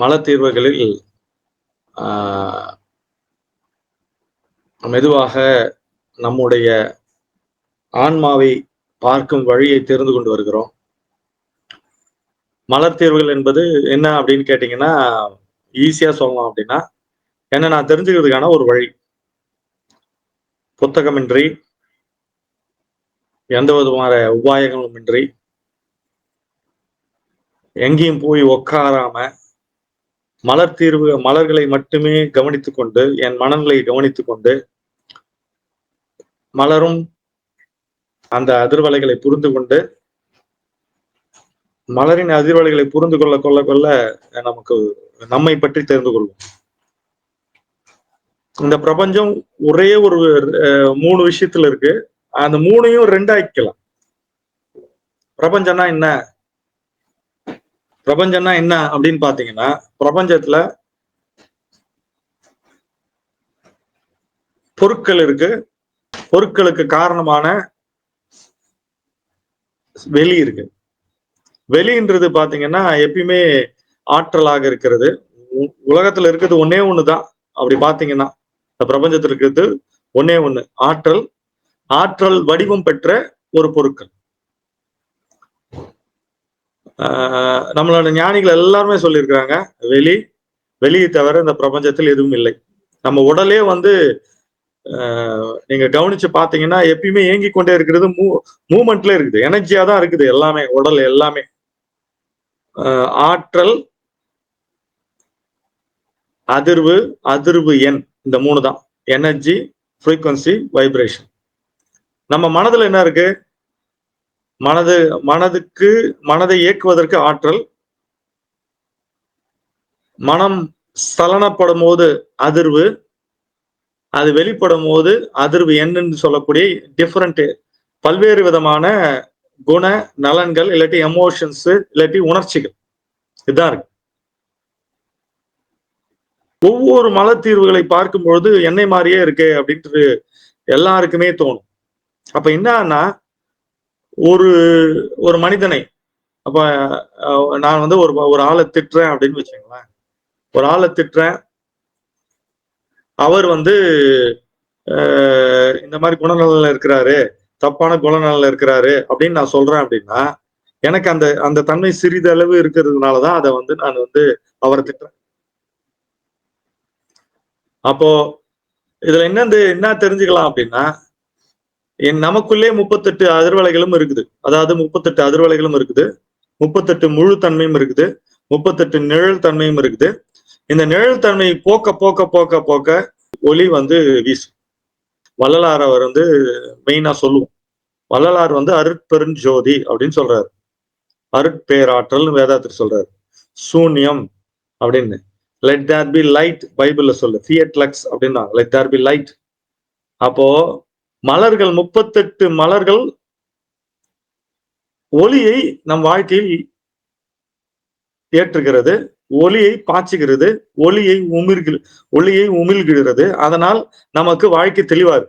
மலத்தீர்வுகளில் மெதுவாக நம்முடைய ஆன்மாவை பார்க்கும் வழியை தெரிந்து கொண்டு வருகிறோம். மலத்தீர்வுகள் என்பது என்ன அப்படின்னு கேட்டீங்கன்னா ஈஸியா சொல்லலாம் அப்படின்னா என்ன நான் தெரிஞ்சுக்கிறதுக்கான ஒரு வழி. புத்தகமின்றி எந்த விதமான உபாயங்களும் இன்றி எங்கேயும் போய் உட்காராம மலர் தீர்வு மலர்களை மட்டுமே கவனித்துக் கொண்டு என் மனநிலை கவனித்துக் கொண்டு மலரும் அந்த அதிர்வலைகளை புரிந்து கொண்டு மலரின் அதிர்வலைகளை புரிந்து கொள்ள கொள்ள கொள்ள நமக்கு நம்மை பற்றி தெரிந்து கொள்வோம். இந்த பிரபஞ்சம் ஒரே ஒரு மூணு விஷயத்துல இருக்கு. அந்த மூணையும் ரெண்டாக்கிக்கலாம். பிரபஞ்சம்னா என்ன? பிரபஞ்சம்னா என்ன அப்படின்னு பாத்தீங்கன்னா பிரபஞ்சத்துல பொருட்கள் இருக்கு. பொருட்களுக்கு காரணமான வெளி இருக்கு. வெளின்றது பாத்தீங்கன்னா எப்பயுமே ஆற்றலாக இருக்கிறது. உலகத்துல இருக்கிறது ஒன்னே ஒண்ணுதான். அப்படி பாத்தீங்கன்னா இந்த பிரபஞ்சத்துல இருக்கிறது ஒன்னே ஒண்ணு ஆற்றல். ஆற்றல் வடிவம் பெற்ற ஒரு பொருட்கள். நம்மளோட ஞானிகள் எல்லாருமே சொல்லியிருக்கிறாங்க வெளி வெளியை தவிர இந்த பிரபஞ்சத்தில் எதுவும் இல்லை. நம்ம உடலே வந்து நீங்க கவனிச்சு பாத்தீங்கன்னா எப்பயுமே இயங்கி கொண்டே இருக்கிறது மூ மூமெண்ட்ல இருக்குது. எனர்ஜியா தான் இருக்குது எல்லாமே உடல் எல்லாமே. ஆற்றல் அதிர்வு அதிர்வு எண் இந்த மூணு தான். எனர்ஜி ஃப்ரீக்வன்சி வைப்ரேஷன் நம்ம மனதுல என்ன இருக்கு? மனது மனதுக்கு மனதை இயக்குவதற்கு ஆற்றல். மனம் சலனப்படும் போது அதிர்வு. அது வெளிப்படும் போது அதிர்வு என்னன்னு சொல்லக்கூடிய டிஃப்ரெண்ட் பல்வேறு விதமான குண நலன்கள் இல்லாட்டி எமோஷன்ஸ் இல்லாட்டி உணர்ச்சிகள். இதுதான் இருக்கு. ஒவ்வொரு மலத்தீர்வுகளை பார்க்கும் பொழுது என்னை மாதிரியே இருக்கு அப்படின்ட்டு எல்லாருக்குமே தோணும். அப்ப என்னன்னா ஒரு ஒரு மனிதனை அப்ப நான் வந்து ஒரு ஒரு ஆளை திட்டுறேன் அப்படின்னு வச்சுங்களேன் ஒரு ஆளை திட்டுறேன். அவர் வந்து இந்த மாதிரி குணநலன்ல இருக்கிறாரு தப்பான குணநலன்ல இருக்கிறாரு அப்படின்னு நான் சொல்றேன் அப்படின்னா எனக்கு அந்த அந்த தன்மை சிறிதளவு இருக்கிறதுனாலதான் அதை வந்து நான் வந்து அவரை திட்டுறேன். அப்போ இதுல என்னது என்ன தெரிஞ்சுக்கலாம் அப்படின்னா என் நமக்குள்ளே முப்பத்தெட்டு அதிர்வலைகளும் இருக்குது. அதாவது முப்பத்தெட்டு அதிர்வலைகளும் இருக்குது. முப்பத்தெட்டு முழு தன்மையும் இருக்குது. முப்பத்தெட்டு நிழல் தன்மையும் இருக்குது. இந்த நிழல் தன்மை போக்க போக்க போக்க போக்க ஒளி வந்து வீசும். வள்ளலார் அவர் வந்து மெயினா சொல்லுவோம். வள்ளலார் வந்து அருட்பெருஞ்சோதி அப்படின்னு சொல்றாரு. அருட்பேராற்றல் வேதாத்திரி சொல்றாரு. சூன்யம் அப்படின்னு. லெட் தேர் பி லைட் பைபிள்ல சொல்லு. ஃபியட் லக்ஸ் அப்படின்னா லெட் தேர் பி லைட் அப்போ மலர்கள் முப்பத்தெட்டு மலர்கள் ஒளியை நம் வாழ்க்கையில் ஏற்றுகிறது ஒளியை பாய்ச்சுகிறது ஒளியை உமிழ்கிற ஒளியை உமிழ்கிறது. அதனால் நமக்கு வாழ்க்கை தெளிவாரு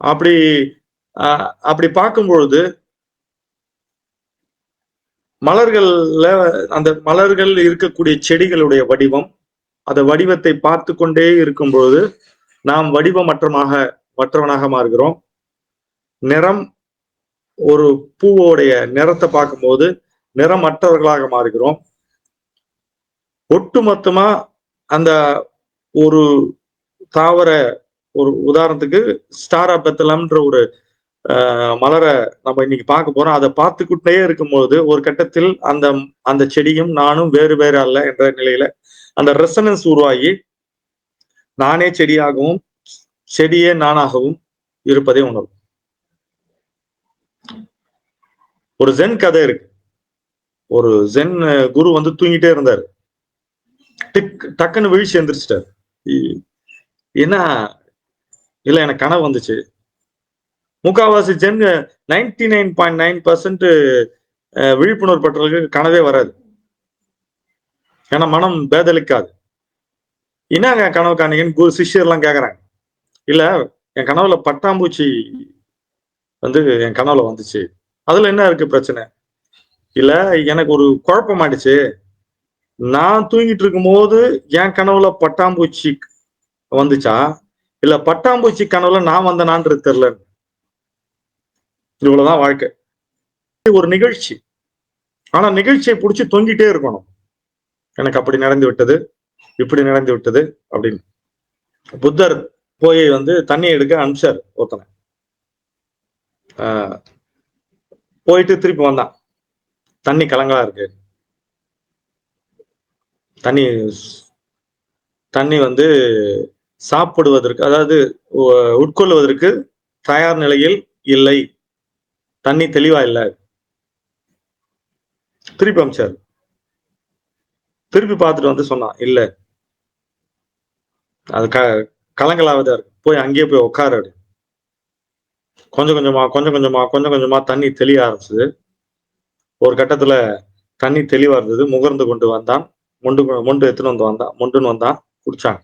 அப்படி அப்படி பார்க்கும் பொழுது மலர்கள்ல அந்த மலர்கள் இருக்கக்கூடிய செடிகளுடைய வடிவம் அந்த வடிவத்தை பார்த்து கொண்டே இருக்கும் பொழுது நாம் வடிவமற்றமாக மற்றவனாக மாறுகிறோம். நிறம் ஒரு பூவோடைய நிறத்தை பார்க்கும்போது நிறமற்றவர்களாக மாறுகிறோம். ஒட்டுமொத்தமா அந்த ஒரு தாவர ஒரு உதாரணத்துக்கு ஸ்டாரா பெத்தலம்ன்ற ஒரு மலரை நம்ம இன்னைக்கு பார்க்க போறோம். அதை பார்த்துக்கிட்டே இருக்கும்போது ஒரு கட்டத்தில் அந்த அந்த செடியும் நானும் வேறு வேறு அல்ல என்ற நிலையில அந்த ரெசனன்ஸ் உருவாகி நானே செடியாகவும் செடியே நானாகவும் இருப்பதை உணரும் ஒரு ஜென் கதை இருக்கு. ஒரு ஜென் குரு வந்து தூங்கிட்டே இருந்தாரு. டிக் டக்குன்னு வீழ்ச்சி எந்திரிச்சிட்டாரு. என்ன? இல்ல எனக்கு கனவு வந்துச்சு. முக்காவாசி Zen ninety nine point nine percent விழிப்புணர்வு பெற்றவர்களுக்கு கனவே வராது. ஏன்னா மனம் பேதளிக்காது. என்னங்க கனவு காணீங்கன்னு குரு சிஷ்யர்லாம் கேக்குறாங்க. இல்லை என் கனவுல பட்டாம்பூச்சி வந்து என் கனவுல வந்துச்சு. அதுல என்ன இருக்கு பிரச்சனை? இல்லை எனக்கு ஒரு குழப்பம் ஆயிடுச்சு. நான் தூங்கிட்டு இருக்கும்போது என் கனவுல பட்டாம்பூச்சி வந்துச்சா? இல்ல பட்டாம்பூச்சி கனவுல நான் வந்தனான்றது தெரியல. இவ்வளவுதான் வாழ்க்கை. ஒரு நிகழ்ச்சி. ஆனா நிகழ்ச்சியை பிடிச்சி தொங்கிட்டே இருக்கணும். எனக்கு அப்படி நடந்து விட்டது. இப்படி நடந்து விட்டது அப்படின்னு. புத்தர் போய் வந்து தண்ணி எடுக்க அனுப்பிச்சார் ஒருத்தனை. ஆஹ் போயிட்டு திருப்பி வந்தான். தண்ணி கலங்கலா இருக்கு. தண்ணி தண்ணி வந்து சாப்பிடுவதற்கு அதாவது உட்கொள்வதற்கு தயார் நிலையில் இல்லை. தண்ணி தெளிவா இல்லை. திருப்பி அமிச்சார் திருப்பி பார்த்துட்டு வந்து சொன்னான் இல்ல. அது க கலங்கலாவதா இருக்கு. போய் அங்கேயே போய் உட்காரு அப்படி. கொஞ்சம் கொஞ்சமா கொஞ்சம் கொஞ்சமா கொஞ்சம் கொஞ்சமா தண்ணி தெளிய ஆரம்பிச்சது. ஒரு கட்டத்துல தண்ணி தெளிவா இருந்தது. முகர்ந்து கொண்டு வந்தான். மொண்டு மொண்டு எடுத்துன்னு வந்து வந்தான். மொண்டுன்னு வந்தான். குடிச்சாங்க.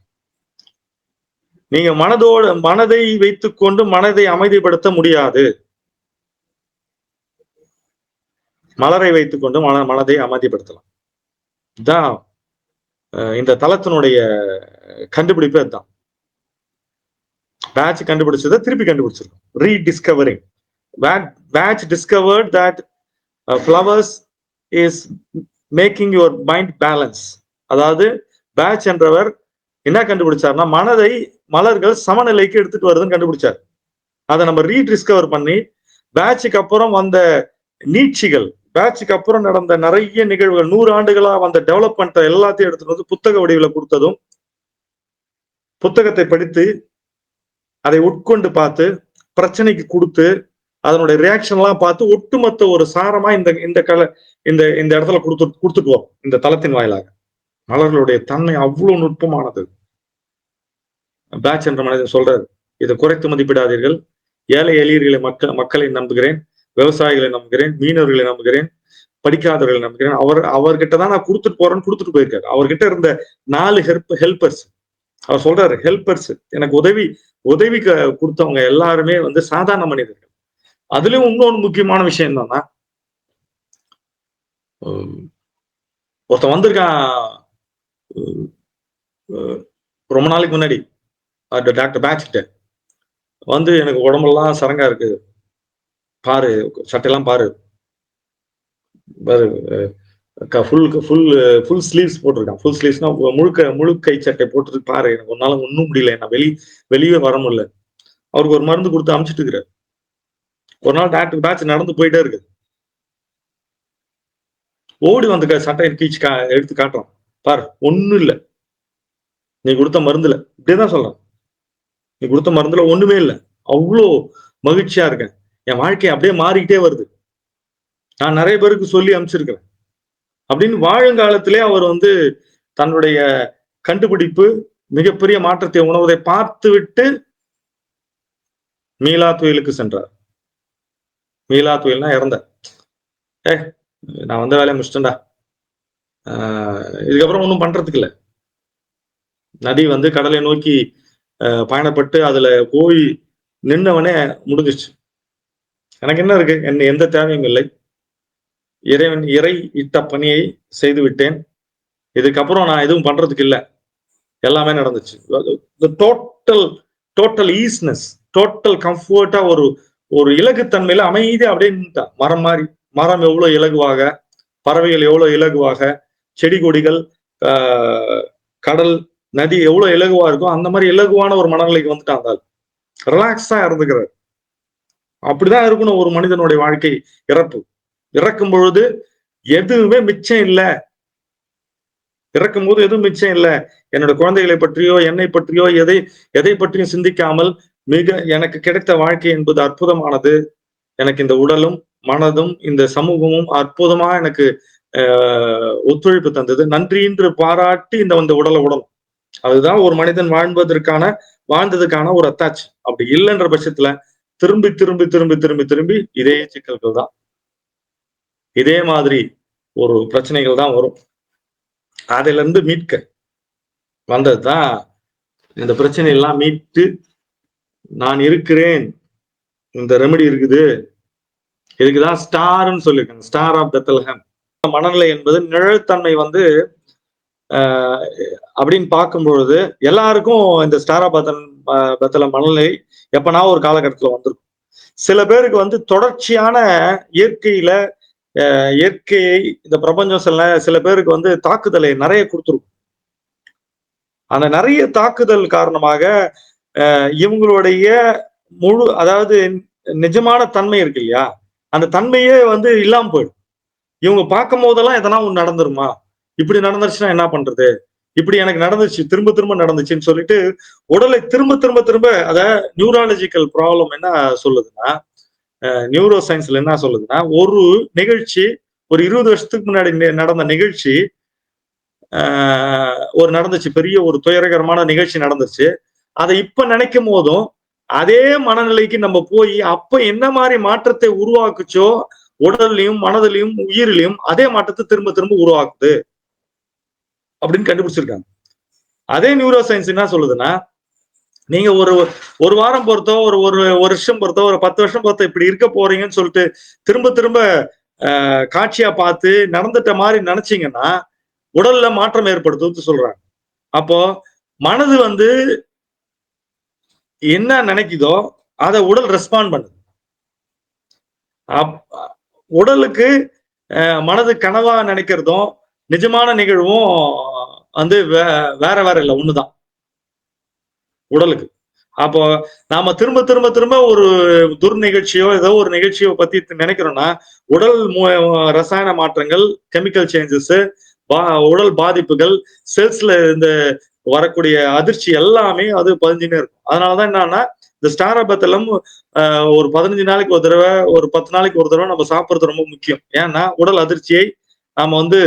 நீங்க மனதோடு மனதை வைத்துக்கொண்டு மனதை அமைதிப்படுத்த முடியாது. மலரை வைத்துக்கொண்டு மன மனதை அமைதிப்படுத்தலாம். இதான் இந்த தளத்தினுடைய கண்டுபிடிப்பு அதுதான். பேட்ச் கண்டுபிடிச்சதை திருப்பி கண்டுபிடிச்சிருக்கோம் rediscovering Bach discovered that flowers is making your mind balance அதாவது பேட்ச் என்றவர் என்ன கண்டுபிடிச்சார்னா மனதை மலர்கள் சமநிலைக்கு எடுத்துட்டு வருதுன்னு கண்டுபிடிச்சார். அதை நம்ம ரீடிஸ்கவர் பண்ணி பேட்சுக்கு அப்புறம் வந்த நீட்சிகள் பேட்சுக்கு அப்புறம் நடந்த நிறைய நிகழ்வுகள் நூறு ஆண்டுகளா வந்த டெவலப்மெண்ட் எல்லாத்தையும் எடுத்துட்டு வந்து புத்தக வடிவில் கொடுத்ததும் புத்தகத்தை படித்து அதை உட்கொண்டு பார்த்து பிரச்சனைக்கு கொடுத்து அதனுடைய ரியாக்ஷன்லாம் பார்த்து ஒட்டுமொத்த ஒரு சாரமா இந்த இந்த கல இந்த இந்த இடத்துல கொடுத்து கொடுத்துட்டு வரும் இந்த தளத்தின் வாயிலாக. மலர்களுடைய தன்மை அவ்வளவு நுட்பமானது. பேட்ச் என்ற மனிதன் சொல்றாரு இதை குறைத்து மதிப்பிடாதீர்கள். ஏழை எளியர்களை மக்கள் மக்களை நம்புகிறேன். விவசாயிகளை நம்புகிறேன் மீனவர்களை நம்புகிறேன் படிக்காதவர்களை நம்புகிறேன். அவர் அவர்கிட்ட தான் நான் கொடுத்துட்டு போறேன்னு கொடுத்துட்டு போயிருக்காரு. அவர்கிட்ட இருந்த நாலு ஹெல்ப் ஹெல்பர்ஸ் அவர் சொல்றாரு ஹெல்பர்ஸ் எனக்கு உதவி உதவி கொடுத்தவங்க எல்லாருமே வந்து சாதாரண மனிதர்கள். அதுலயும் இன்னொரு முக்கியமான விஷயம் என்னன்னா ஒருத்தன் வந்திருக்கான் ரொம்ப நாளைக்கு முன்னாடி டாக்டர் பேட்ச்கிட்ட வந்து எனக்கு உடம்பெல்லாம் சரங்கா இருக்கு பாரு சட்டையெல்லாம் பாரு. பாரு ஃபுல் ஃபுல் ஃபுல் ஸ்லீவ்ஸ் போட்டிருக்கான். ஃபுல் ஸ்லீவ்ஸ்னா முழுக்க முழுக்கை சட்டை போட்டுருக்கு பாரு எனக்கு ஒரு நாள் ஒன்றும் முடியல நான் வெளி வெளியே வர முடியல. அவருக்கு ஒரு மருந்து கொடுத்து அமுச்சிட்டு இருக்கிறார். ஒரு நாள் டாக்டர் பேட்ச் நடந்து போயிட்டே இருக்கு ஓடி வந்து சட்டை கீச்சு கா எடுத்து காட்டுறோம் பாரு ஒன்றும் இல்லை. நீ கொடுத்த மருந்துல. இப்படிதான் சொல்றேன். நீ கொடுத்த மருந்துல ஒண்ணுமே இல்லை. அவ்வளோ மகிழ்ச்சியா இருக்கேன். என் வாழ்க்கை அப்படியே மாறிக்கிட்டே வருது. நான் நிறைய பேருக்கு சொல்லி அனுப்பிச்சிருக்கிறேன். அப்படின்னு வாழுங்காலத்திலே அவர் வந்து தன்னுடைய கண்டுபிடிப்பு மிகப்பெரிய மாற்றத்தை உணவதை பார்த்துவிட்டு மீளா துயிலுக்கு சென்றார். மீளா துயில்னா இறந்த ஏ நான் வந்த வேலையை முடிச்சிட்டேன்டா. இதுக்கப்புறம் ஒன்றும் பண்றதுக்கு இல்லை. நதி வந்து கடலை நோக்கி பயணப்பட்டு அதுல போய் நின்னவனே முடிஞ்சிச்சு எனக்கு என்ன இருக்கு? என்ன எந்த தேவையும் இல்லை. இறைவன் இறை இட்ட பணியை செய்து விட்டேன். இதுக்கப்புறம் நான் எதுவும் பண்றதுக்கு இல்லை. எல்லாமே நடந்துச்சு. டோட்டல் டோட்டல் ஈஸ்னஸ் டோட்டல் கம்ஃபர்ட்டா ஒரு ஒரு இலகுத்தன்மையில அமைதியா அப்படியே மரம் மாதிரி. மரம் எவ்வளவு இலகுவாக? பறவைகள் எவ்வளவு இலகுவாக? செடி கொடிகள் கடல் நதி எவ்வளவு இலகுவா இருக்கோ அந்த மாதிரி இலகுவான ஒரு மனநிலைக்கு வந்துட்டான் அந்த ரிலாக்ஸா இருந்துக்கிறார். அப்படிதான் இருக்கணும் ஒரு மனிதனுடைய வாழ்க்கை இறப்பு. இறக்கும் பொழுது எதுவுமே மிச்சம் இல்ல. இறக்கும் போது எதுவும் மிச்சம் இல்ல. என்னோட குழந்தைகளை பற்றியோ என்னை பற்றியோ எதை எதை பற்றியும் சிந்திக்காமல் மிக எனக்கு கிடைத்த வாழ்க்கை என்பது அற்புதமானது. எனக்கு இந்த உடலும் மனதும் இந்த சமூகமும் அற்புதமா எனக்கு ஆஹ், ஒத்துழைப்பு தந்தது. நன்றி என்று பாராட்டி இந்த இந்த உடலை உடலும் அதுதான் ஒரு மனிதன் வாழ்வதற்கான வாழ்ந்ததுக்கான ஒரு அத்தாட்சி. அப்படி இல்லைன்ற பட்சத்துல திரும்பி திரும்பி திரும்பி திரும்பி திரும்பி இதே சிக்கல்கள் தான். இதே மாதிரி ஒரு பிரச்சனைகள் தான் வரும். அதுல இருந்து மீட்க வந்ததுதான் இந்த பிரச்சனை எல்லாம் மீட்டு நான் இருக்கிறேன். இந்த ரெமெடி இருக்குது. இதுக்குதான் ஸ்டார்ன்னு சொல்லியிருக்காங்க. ஸ்டார் ஆஃப் தத்தல்ஹம் மனநிலை என்பது நிழல்தன்மை வந்து அப்படின்னு பார்க்கும் பொழுது எல்லாருக்கும் இந்த ஸ்டாரா பத்தன் பெத்தல மனநிலை எப்பனா ஒரு காலகட்டத்துல வந்திருக்கும். சில பேருக்கு வந்து தொடர்ச்சியான இயற்கையில இயற்கையை இந்த பிரபஞ்சம் சில சில பேருக்கு வந்து தாக்குதலை நிறைய கொடுத்துருக்கும். அந்த நிறைய தாக்குதல் காரணமாக இவங்களுடைய முழு அதாவது நிஜமான தன்மை இருக்கு இல்லையா? அந்த தன்மையே வந்து இல்லாம போயிடும். இவங்க பார்க்கும் போதெல்லாம் எதனா ஒண்ணு நடந்துருமா? இப்படி நடந்துருச்சுன்னா என்ன பண்றது? இப்படி எனக்கு நடந்துச்சு திரும்ப திரும்ப நடந்துச்சுன்னு சொல்லிட்டு உடலை திரும்ப திரும்ப திரும்ப அத நியூராலஜிக்கல் ப்ராப்ளம் என்ன சொல்லுதுன்னா நியூரோ சயின்ஸ்ல என்ன சொல்லுதுன்னா ஒரு நிகழ்ச்சி ஒரு இருபது வருஷத்துக்கு முன்னாடி நடந்த நிகழ்ச்சி ஆஹ் ஒரு நடந்துச்சு பெரிய ஒரு துயரகரமான நிகழ்ச்சி நடந்துச்சு. அதை இப்ப நினைக்கும் போதும் அதே மனநிலைக்கு நம்ம போய் அப்ப என்ன மாதிரி மாற்றத்தை உருவாக்குச்சோ உடல்லையும் மனதிலையும் உயிரிலையும் அதே மாற்றத்தை திரும்ப திரும்ப உருவாக்குது. அப்படின்னு கண்டுபிடிச்சிருக்காங்க. அதே நியூரோ சயின்ஸ் என்ன சொல்லுதுன்னா நீங்க ஒரு ஒரு வாரம் பொறுத்தோ ஒரு ஒரு வருஷம் பொறுத்தோ ஒரு பத்து வருஷம் பொறுத்தோ இப்படி இருக்க போறீங்கன்னு சொல்லிட்டு திரும்ப திரும்ப ஆஹ், காட்சியா பார்த்து நடந்துட்ட மாதிரி நினைச்சீங்கன்னா உடல்ல மாற்றம் ஏற்படுத்தும்னு சொல்றாங்க. அப்போ மனது வந்து என்ன நினைக்குதோ அதை உடல் ரெஸ்பாண்ட் பண்ணுது. அப்- உடலுக்கு மனது கனவா நினைக்கிறதும் நிஜமான நிகழ்வும் வந்து வே- வேற வேற இல்லை ஒண்ணுதான். உடலுக்கு. அப்போ நாம திரும்ப திரும்ப திரும்ப ஒரு துர் நிகழ்ச்சியோ ஏதோ ஒரு நிகழ்ச்சியோ பத்தி நினைக்கிறோம்னா உடல் ரசாயன மாற்றங்கள் கெமிக்கல் சேஞ்சஸ் உடல் பாதிப்புகள் செல்ஸ்ல இந்த வரக்கூடிய அதிர்ச்சி எல்லாமே அது பதிஞ்சுனே இருக்கும். அதனாலதான் என்னன்னா இந்த ஸ்டாரபத்தலம் ஒரு பதினஞ்சு நாளைக்கு ஒரு தடவை ஒரு பத்து நாளைக்கு ஒரு தடவை நம்ம சாப்பிடுறது ரொம்ப முக்கியம். ஏன்னா உடல் அதிர்ச்சியை நாம வந்து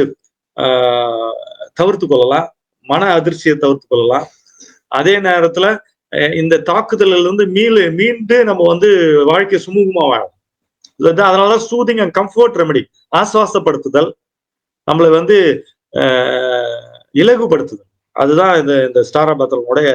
ஆஹ், தவிர்த்து கொள்ளலாம். மன அதிர்ச்சியை தவிர்த்து கொள்ளலாம். அதே நேரத்துல இந்த தாக்குதல்ல இருந்து மீளு மீண்டு நம்ம வந்து வாழ்க்கை சுமூகமா வாழலாம் அதனாலதான் சூதிங் அண்ட் கம்ஃபர்ட் ரெமெடி ஆசுவாசப்படுத்துதல் நம்மளை வந்து இலகுபடுத்துதல். அதுதான் இந்த இந்த ஸ்டாரா பத்திரமுடைய